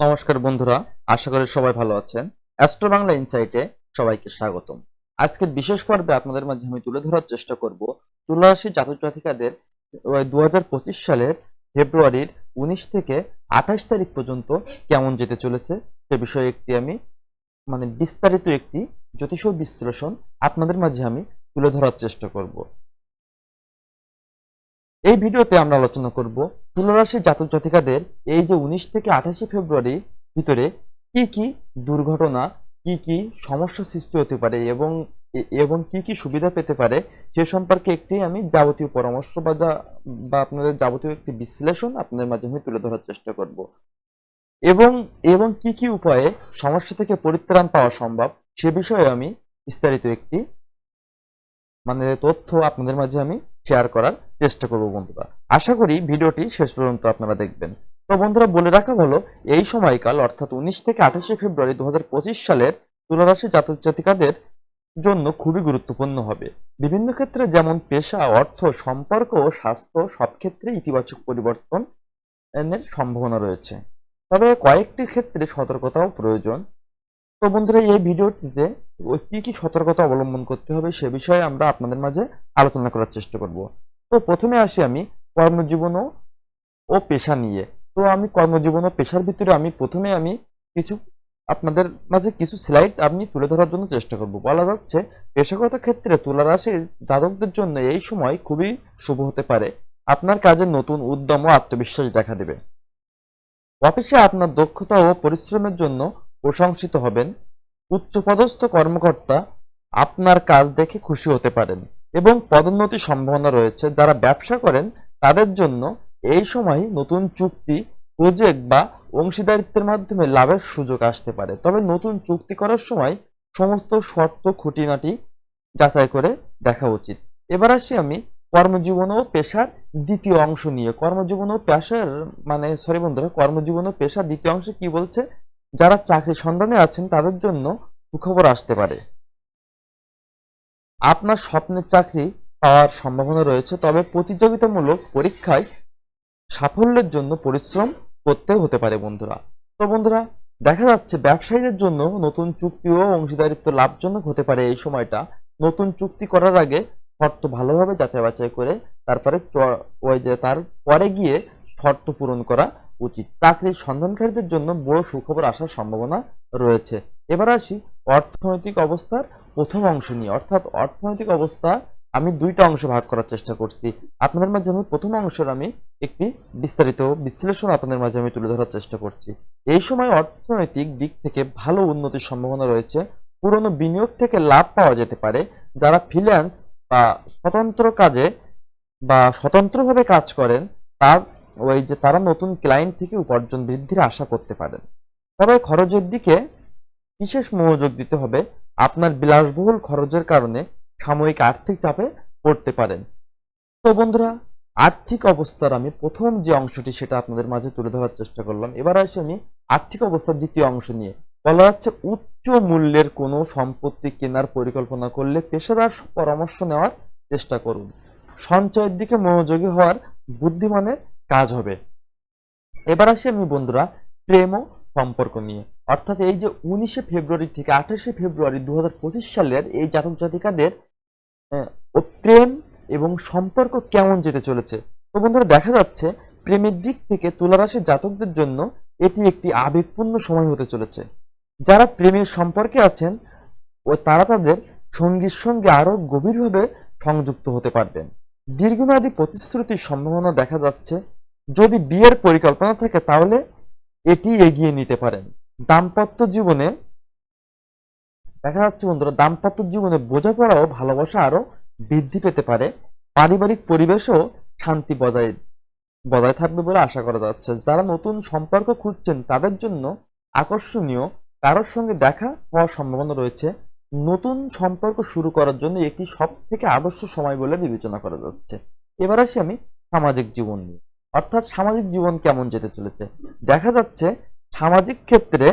নমস্কার বন্ধুরা, আশা করি সবাই ভালো আছেন। অ্যাস্ট্রো বাংলা ইনসাইটে সবাইকে স্বাগতম। আজকের বিশেষ পর্বে আপনাদের মাঝে আমি তুলে ধরার চেষ্টা করব তুলারাশি জাতক জাতিকাদের দু হাজার পঁচিশ সালের ফেব্রুয়ারির উনিশ থেকে আঠাশ তারিখ পর্যন্ত কেমন যেতে চলেছে, সে বিষয়ে একটি আমি মানে বিস্তারিত একটি জ্যোতিষ বিশ্লেষণ আপনাদের মাঝে আমি তুলে ধরার চেষ্টা করব। এই ভিডিওতে আমরা আলোচনা করব তুলারাশি জাতক জাতিকাদের এই যে উনিশ থেকে আঠাশে ফেব্রুয়ারি ভিতরে কি কি দুর্ঘটনা, কি কি সমস্যা সৃষ্টি হতে পারে এবং এবং কি কি সুবিধা পেতে পারে সে সম্পর্কে একটি আমি যাবতীয় পরামর্শ বা যা- বা আপনাদের যাবতীয় একটি বিশ্লেষণ আপনাদের মাঝে আমি তুলে ধরার চেষ্টা করব। এবং এবং কি কি উপায়ে সমস্যা থেকে পরিত্রাণ পাওয়া সম্ভব সে বিষয়ে আমি বিস্তারিত একটি মানে তথ্য আপনাদের মাঝে আমি শেয়ার করার চেষ্টা করব বন্ধুরা। আশা করি ভিডিওটি শেষ পর্যন্ত আপনারা দেখবেন। তো বন্ধুরা, বলে রাখা হলো, এই সময়কাল, অর্থাৎ উনিশ থেকে আঠাশে ফেব্রুয়ারি দু হাজার পঁচিশ সালের তুলারাশি জাতক জাতিকাদের জন্য খুবই গুরুত্বপূর্ণ হবে। বিভিন্ন ক্ষেত্রে যেমন পেশা, অর্থ, সম্পর্ক ও স্বাস্থ্য, সব ক্ষেত্রে ইতিবাচক পরিবর্তন এর সম্ভাবনা রয়েছে। তবে কয়েকটি ক্ষেত্রে সতর্কতাও প্রয়োজন। তো বন্ধুরা, এই ভিডিওটিতে কি কি সতর্কতা অবলম্বন করতে হবে সে বিষয়ে আমরা আপনাদের মাঝে আলোচনা করার চেষ্টা করব। তো প্রথমে আসি আমি কর্মজীবন ও- ও পেশা নিয়ে। তো আমি কর্মজীবন ও পেশার ভিতরে আমি প্রথমে আমি কিছু আপনাদের মাঝে কিছু স্লাইড আমি তুলে ধরার জন্য চেষ্টা করব। বলা যাচ্ছে, পেশাগত ক্ষেত্রে তুলা রাশি জাতকদের জন্য এই সময় খুবই শুভ হতে পারে। আপনার কাজে নতুন উদ্যম ও আত্মবিশ্বাস দেখা দেবে। অফিসে আপনার দক্ষতা ও পরিশ্রমের জন্য প্রশংসিত হবেন। উচ্চপদস্থ কর্মকর্তা আপনার কাজ দেখে খুশি হতে পারেন এবং পদোন্নতির সম্ভাবনা রয়েছে। যারা ব্যবসা করেন, তাদের জন্য এই সময় নতুন চুক্তি, প্রজেক্ট বা অংশীদারিত্বের মাধ্যমে লাভের সুযোগ আসতে পারে। তবে নতুন চুক্তি করার সময় সমস্ত শর্ত খুঁটিনাটি যাচাই করে দেখা উচিত। এবার আসি আমি কর্মজীবন ও পেশার দ্বিতীয় অংশ নিয়ে। কর্মজীবন ও পেশার মানে সরি বন্ধুরা, কর্মজীবন ও পেশার দ্বিতীয় অংশে কি বলছে? যারা চাকরি সন্ধানে আছেন, তাদের জন্য সুখবর আসতে পারে। আপনার স্বপ্নের চাকরি পাওয়ার সম্ভাবনা রয়েছে, তবে প্রতিযোগিতামূলক পরীক্ষায় সাফল্যের জন্য পরিশ্রম করতে হতে পারে বন্ধুরা। তো বন্ধুরা, দেখা যাচ্ছে ব্যবসায়ীদের জন্য নতুন চুক্তি ও অংশীদারিত্ব লাভজনক হতে পারে এই সময়টা। নতুন চুক্তি করার আগে শর্ত ভালোভাবে যাচাই বাছাই করে, তারপরে ওই যে তার পরে গিয়ে শর্ত পূরণ করা উচিত। চাকরির সন্ধানকারীদের জন্য বড় সুখবর আসার সম্ভাবনা রয়েছে। এবার আসি অর্থনৈতিক অবস্থার প্রথম অংশ নিয়ে। অর্থাৎ অর্থনৈতিক অবস্থা আমি দুইটা অংশ ভাগ করার চেষ্টা করছি। আপনাদের মাঝে আমি প্রথম অংশের আমি একটি বিস্তারিত বিশ্লেষণ আপনাদের মাঝে আমি তুলে ধরার চেষ্টা করছি। এই সময় অর্থনৈতিক দিক থেকে ভালো উন্নতির সম্ভাবনা রয়েছে। পুরনো বিনিয়োগ থেকে লাভ পাওয়া যেতে পারে। যারা ফ্রিল্যান্স বা স্বতন্ত্র কাজে বা স্বতন্ত্রভাবে কাজ করেন, তার ওই যে তারা নতুন ক্লায়েন্ট থেকে উপার্জন বৃদ্ধির আশা করতে পারেন। তবে খরচের দিকে বিশেষ মনোযোগ দিতে হবে। আপনার বিলাসবহুল খরচের কারণে সাময়িক আর্থিক চাপে পড়তে পারেন। তো বন্ধুরা, আর্থিক অবস্থার আমি প্রথম যে অংশটি সেটা আপনাদের মাঝে তুলে ধরার চেষ্টা করলাম। এবার আসি আমি আর্থিক অবস্থার দ্বিতীয় অংশ নিয়ে। বলা যাচ্ছে উচ্চ মূল্যের কোনো সম্পত্তি কেনার পরিকল্পনা করলে পেশাদার পরামর্শ নেওয়ার চেষ্টা করুন। সঞ্চয়ের দিকে মনোযোগী হওয়ার বুদ্ধিমানের কাজ হবে। এবার আসি আমি বন্ধুরা প্রেম ও সম্পর্ক নিয়ে। অর্থাৎ এই যে উনিশে ফেব্রুয়ারি থেকে আঠাশে ফেব্রুয়ারি দু হাজার পঁচিশ সালের এই জাতক জাতিকাদের প্রেম এবং সম্পর্ক কেমন যেতে চলেছে? তো বন্ধুরা দেখা যাচ্ছে প্রেমের দিক থেকে তুলারাশির জাতকদের জন্য এটি একটি আবেগপূর্ণ সময় হতে চলেছে। যারা প্রেমের সম্পর্কে আছেন, ও তারা তাদের সঙ্গীর সঙ্গে আরও গভীরভাবে সংযুক্ত হতে পারবেন। দীর্ঘমেয়াদী প্রতিশ্রুতির সম্ভাবনা দেখা যাচ্ছে যদি বিয়ের পরিকল্পনা থাকে তাহলে এটি এগিয়ে নিতে পারেন। দাম্পত্য জীবনে দেখা যাচ্ছে বন্ধুরা, দাম্পত্য জীবনে বোঝাপড়াও ভালোবাসা আরও বৃদ্ধি পেতে পারে। পারিবারিক পরিবেশও শান্তি বজায় বজায় থাকবে বলে আশা করা যাচ্ছে। যারা নতুন সম্পর্ক খুঁজছেন তাদের জন্য আকর্ষণীয়, কারোর সঙ্গে দেখা হওয়ার সম্ভাবনা রয়েছে। নতুন সম্পর্ক শুরু করার জন্য একটি সব থেকে আদর্শ সময় বলে বিবেচনা করা যাচ্ছে। এবার আসি আমি সামাজিক জীবন নিয়ে। অর্থাৎ সামাজিক জীবন কেমন যেতে চলেছে? দেখা যাচ্ছে সামাজিক ক্ষেত্রে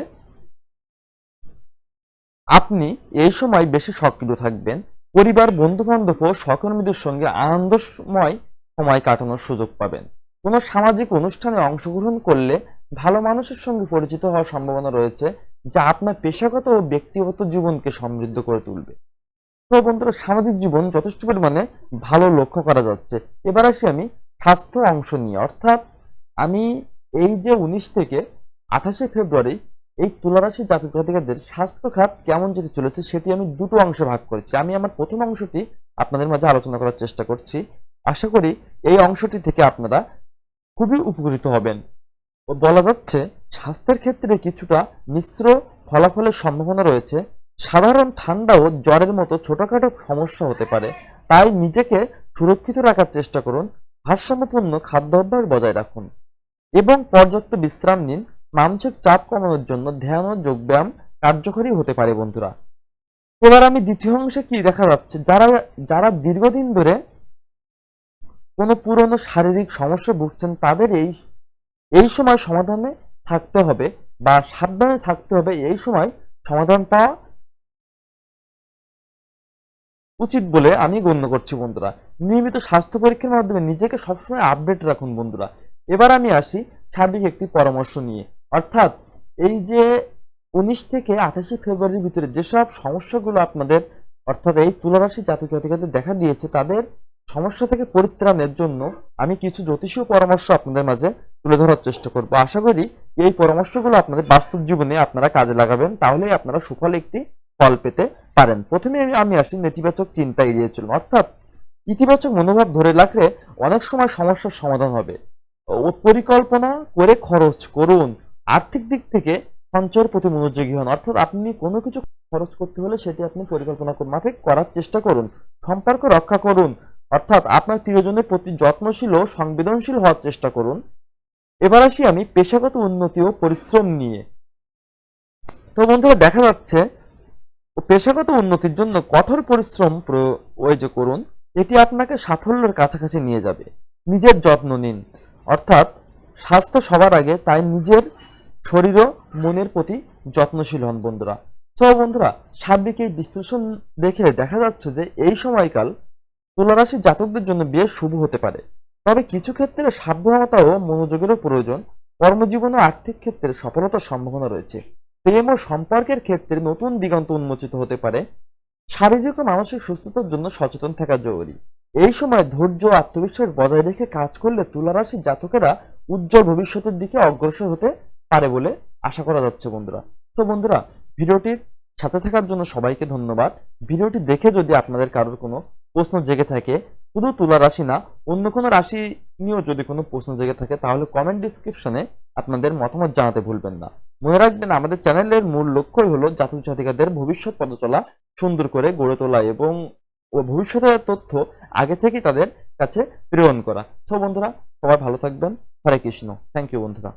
আপনি এই সময় বেশি সক্রিয় থাকবেন। পরিবার বন্ধু বান্ধব ও সহকর্মীদের সঙ্গে আনন্দময় সময় কাটানোর সুযোগ পাবেন। কোনো সামাজিক অনুষ্ঠানে অংশগ্রহণ করলে ভালো মানুষের সঙ্গে পরিচিত হওয়ার সম্ভাবনা রয়েছে, যা আপনার পেশাগত ও ব্যক্তিগত জীবনকে সমৃদ্ধ করে তুলবে। তো বন্ধুরা, সামাজিক জীবন যথেষ্ট পরিমাণে ভালো লক্ষ্য করা যাচ্ছে। এবার আসি আমি স্বাস্থ্য অংশ নিয়ে। অর্থাৎ আমি এই যে উনিশ থেকে আঠাশে ফেব্রুয়ারি এই তুলারাশি জাতক জাতিকাদের স্বাস্থ্য খাত কেমন যেতে চলেছে সেটি আমি দুটো অংশে ভাগ করেছি। আমি আমার প্রথম অংশটি আপনাদের মাঝে আলোচনা করার চেষ্টা করছি। আশা করি এই অংশটি থেকে আপনারা খুবই উপকৃত হবেন। ও বলা যাচ্ছে, স্বাস্থ্যের ক্ষেত্রে কিছুটা মিশ্র ফলাফলের সম্ভাবনা রয়েছে। সাধারণ ঠান্ডা ও জ্বরের মতো ছোটখাটো সমস্যা হতে পারে। তাই নিজেকে সুরক্ষিত রাখার চেষ্টা করুন। ভারসাম্যপূর্ণ খাদ্য অভ্যাস বজায় রাখুন এবং পর্যাপ্ত বিশ্রাম নিন। মানসিক চাপ কমানোর জন্য ধ্যান ও যোগব্যায়াম কার্যকরী হতে পারে বন্ধুরা। এবার আমি দ্বিতীয় অংশে কি দেখা যাচ্ছে? যারা যারা দীর্ঘদিন ধরে কোনো পুরনো শারীরিক সমস্যা ভুগছেন, তাদের এই এই সময় সমাধানে থাকতে হবে বা সাবধানে থাকতে হবে। এই সময় সমাধান পাওয়া উচিত বলে আমি গণ্য করছি বন্ধুরা। নিয়মিত স্বাস্থ্য পরীক্ষার মাধ্যমে নিজেকে সবসময় আপডেট রাখুন বন্ধুরা। এবার আমি আসি সার্বিক একটি পরামর্শ নিয়ে। অর্থাৎ এই যে উনিশ থেকে আঠাশে ফেব্রুয়ারির ভিতরে যেসব সমস্যাগুলো আপনাদের, অর্থাৎ এই তুলারাশি জাতক জাতিকাদের দেখা দিয়েছে, তাদের সমস্যা থেকে পরিত্রাণের জন্য আমি কিছু জ্যোতিষীয় পরামর্শ আপনাদের মাঝে তুলে ধরার চেষ্টা করব। আশা করি এই পরামর্শগুলো আপনাদের বাস্তব জীবনে আপনারা কাজে লাগাবেন। তাহলেই আপনারা সুফল একটি ফল পেতে পারেন। প্রথমে আমি- আসি নেতিবাচক চিন্তা এড়িয়ে চলুন। অর্থাৎ ইতিবাচক মনোভাব ধরে রাখলে অনেক সময় সমস্যার সমাধান হবে। পরিকল্পনা করে খরচ করুন। আর্থিক দিক থেকে সঞ্চয়ের প্রতি মনোযোগী হন। অর্থাৎ আপনি কোনো কিছু খরচ করতে হলে সেটি আপনি পরিকল্পনা মাফিক করার চেষ্টা করুন, সম্পর্ক রক্ষা করুন। অর্থাৎ আপনার প্রিয়জনের প্রতি যত্নশীল ও সংবেদনশীল হওয়ার চেষ্টা করুন। এবার আসি আমি পেশাগত উন্নতি ও পরিশ্রম নিয়ে। তো বন্ধুরা, দেখা যাচ্ছে পেশাগত উন্নতির জন্য কঠোর পরিশ্রম প্র- ওই যে করুন, এটি আপনাকে সাফল্যের কাছাকাছি নিয়ে যাবে। নিজের যত্ন নিন। অর্থাৎ স্বাস্থ্য সবার আগে, তাই নিজের শরীর ও মনের প্রতি যত্নশীল হন বন্ধুরা। তো বন্ধুরা, সার্বিক এই বিশ্লেষণ দেখে দেখা যাচ্ছে যে এই সময়কাল তুলারাশি জাতকদের জন্য বেশ শুভ হতে পারে। তবে কিছু ক্ষেত্রে সাবধানতা ও মনোযোগেরও প্রয়োজন। কর্মজীবন ও আর্থিক ক্ষেত্রে সফলতার সম্ভাবনা রয়েছে। প্রেম ও সম্পর্কের ক্ষেত্রে নতুন দিগন্ত উন্মোচিত হতে পারে। শারীরিক ও মানসিক সুস্থতার জন্য সচেতন থাকা জরুরি। এই সময় ধৈর্য আত্মবিশ্বাস বজায় রেখে কাজ করলে তুলারাশির জাতকেরা উজ্জ্বল ভবিষ্যতের দিকে অগ্রসর হতে পারে বলে আশা করা যাচ্ছে বন্ধুরা। তো বন্ধুরা, ভিডিওটির সাথে থাকার জন্য সবাইকে ধন্যবাদ। ভিডিওটি দেখে যদি আপনাদের কারোর কোনো প্রশ্ন জেগে থাকে, শুধু তুলা রাশি না, অন্য কোনো রাশি নিয়েও যদি কোনো প্রশ্ন জেগে থাকে, তাহলে কমেন্ট ডিসক্রিপশনে আপনাদের মতামত জানাতে ভুলবেন না। মনে রাখবেন, আমাদের চ্যানেলের মূল লক্ষ্যই হলো জাতক জাতিকাদের ভবিষ্যৎ পদচলা সুন্দর করে গড়ে তোলা এবং ও ভবিষ্যতের তথ্য আগে থেকে তাদের কাছে প্রেরণ করা। সো বন্ধুরা, সবাই ভালো থাকবেন। হরে কৃষ্ণ। থ্যাংক ইউ বন্ধুরা।